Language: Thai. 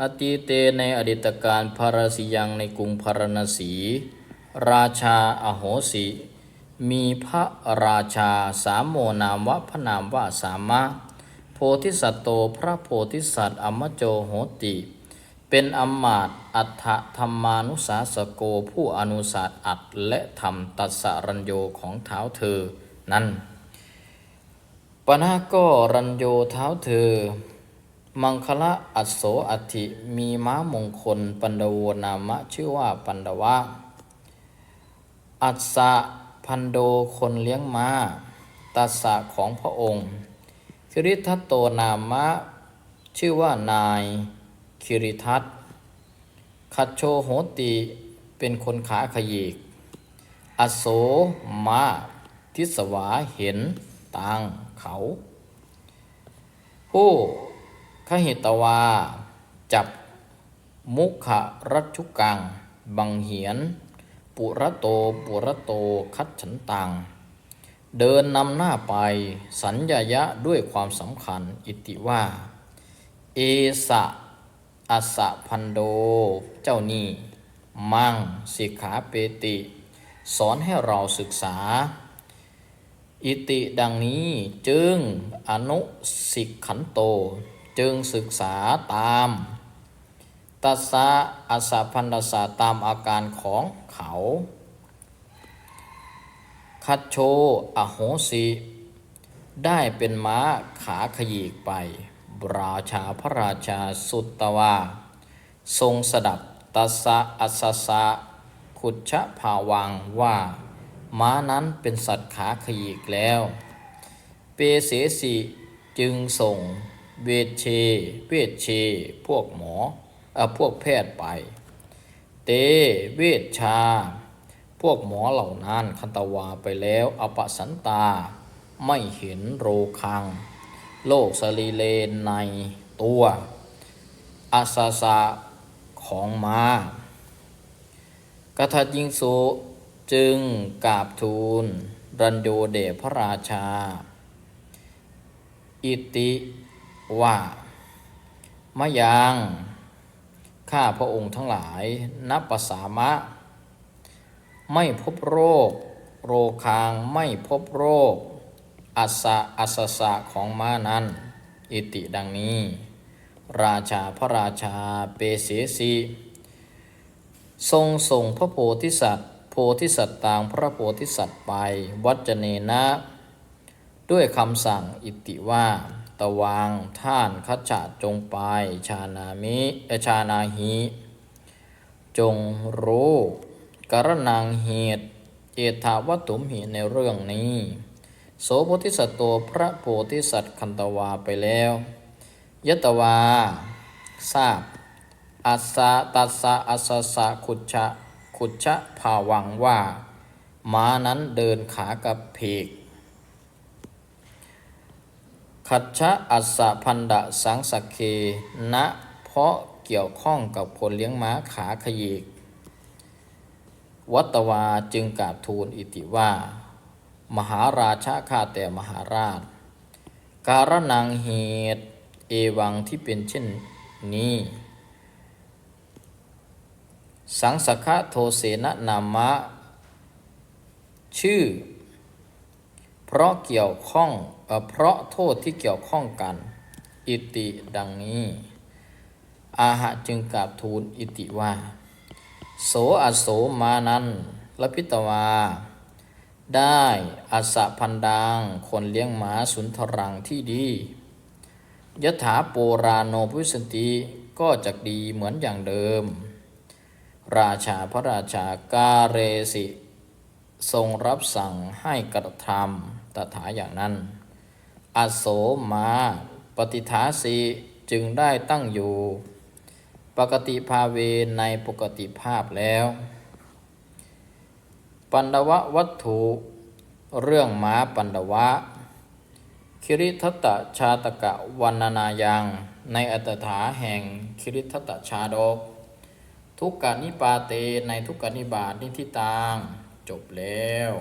อติเตในอดีตการพาราสียังในกรุงพาราณสี ราชาอโหสิ มีพระราชาสามโมนามวะพระนามว่าสามะ โพธิสัตโตพระโพธิสัตว์อมโจโหติ เป็นอมมาตอัฏฐธรรมานุสาสโกผู้อนุสาสอัดและธรรมตัสสะรัญโยของเท้าเธอนั้นปนาก็รัญโยเท้าเธอ มังคละอัสโสอัติมีม้ามงคล ปันดโวนามะ ชื่อว่าปันดวะ อัสสะพันโดคนเลี้ยงม้าตัสสะของพระองค์ คิริทัตโตนามะ ชื่อว่านายคิริทัตคัจโชโหติเป็นคนขาขยีก อโสมาทิสวาเห็นต่างเขา ผู้ ขหิตวา จับมุขรัชุกัง บังเหียน ปุระโต ปุระโต คัดฉันตัง เดินนำหน้าไป สัญญายะด้วยความสำคัญ อิติว่า เอสะอัสสะพันโด เจ้านี่ มั่งสิกขาเปติ สอนให้เราศึกษา อิติดังนี้จึงอนุสิกขันโต จึงศึกษาตามตัสสะอัสสะพันธสะตามอาการของเขา คัดโชอโหสิ ได้เป็นม้าขาขยีกไป ราชาพระราชาสุตตวา ทรงสดับตัสสะอัสสะสะขุชะภาวังว่า ม้านั้นเป็นสัตว์ขาขยีกแล้ว เปเสสิจึงส่ง เวชเชเวชเช พวกหมอเออพวกแพทย์ไป เตเวชชา พวกหมอเหล่านั้นคันตวาไปแล้วอปสันตา ไม่เห็นโรคัง โลกสรีเลนในตัวอาสาสะของมา้ากทัดยิงสุจึงกราบทูล รันโยเดพระราชา อิติ ว่ามะยังข้าพระองค์ทั้งหลายนับประสามะ ไม่พบโรค โรคางไม่พบโรคอัสสะอัสสะสะของม้านั้น อิติดังนี้ ราชาพระราชาเปเสสีทรงส่งพระโพธิสัตว์ โพธิสัตว์ต่างพระโพธิสัตว์ไป วัจเนนะ ด้วยคำสั่งอิติว่า ตะวางท่านคัจฉะจงไป ชานามิชานาหิจงรู้กรนังเหตุเอถาวัตถุมหิในเรื่องนี้ โสโพธิสัตว์โตพระโพธิสัตว์คันตวาไปแล้วยตวา ทราบอัสสะตัสสะอัสสะสะขุชะขุชะภาวังว่า ม้านั้นเดินขากับเพก ขัดชะอัสสะพันดะสังสกเคณเพราะเกี่ยวข้องกับคนเลี้ยงม้าขาขยีก วัตวาจึงกราบทูลอิติว่า มหาราชาข้าแต่มหาราช การนังเหตุเอวังที่เป็นเช่นนี้ สังสกะโทเสนนามะ ชื่อ เพราะเกี่ยวข้องเพราะโทษที่เกี่ยวข้องกัน อิติดังนี้ อาหะจึงกราบทูลอิติว่า โสอโสมานั้นละพิตวา ได้อัสะพันดังคนเลี้ยงหมาสุนทรังที่ดียถาโปราโนพุสันติก็จะดีเหมือนอย่างเดิม ราชาพระราชากาเรสิ ทรงรับสั่งให้กระทำ ตถาอย่างนั้น อโสมาปฏิทาสีจึงได้ตั้งอยู่ ปกติภาเวในปกติภาพแล้ว ปันดวะวัตถุ เรื่องม้าปันดวะ คิริทัตตชาตกะวันนานายัง ในอัตถาแห่งคิริทัตตชาดก ทุกกานิปาเตในทุกกานิบาตนิทิตางจบแล้ว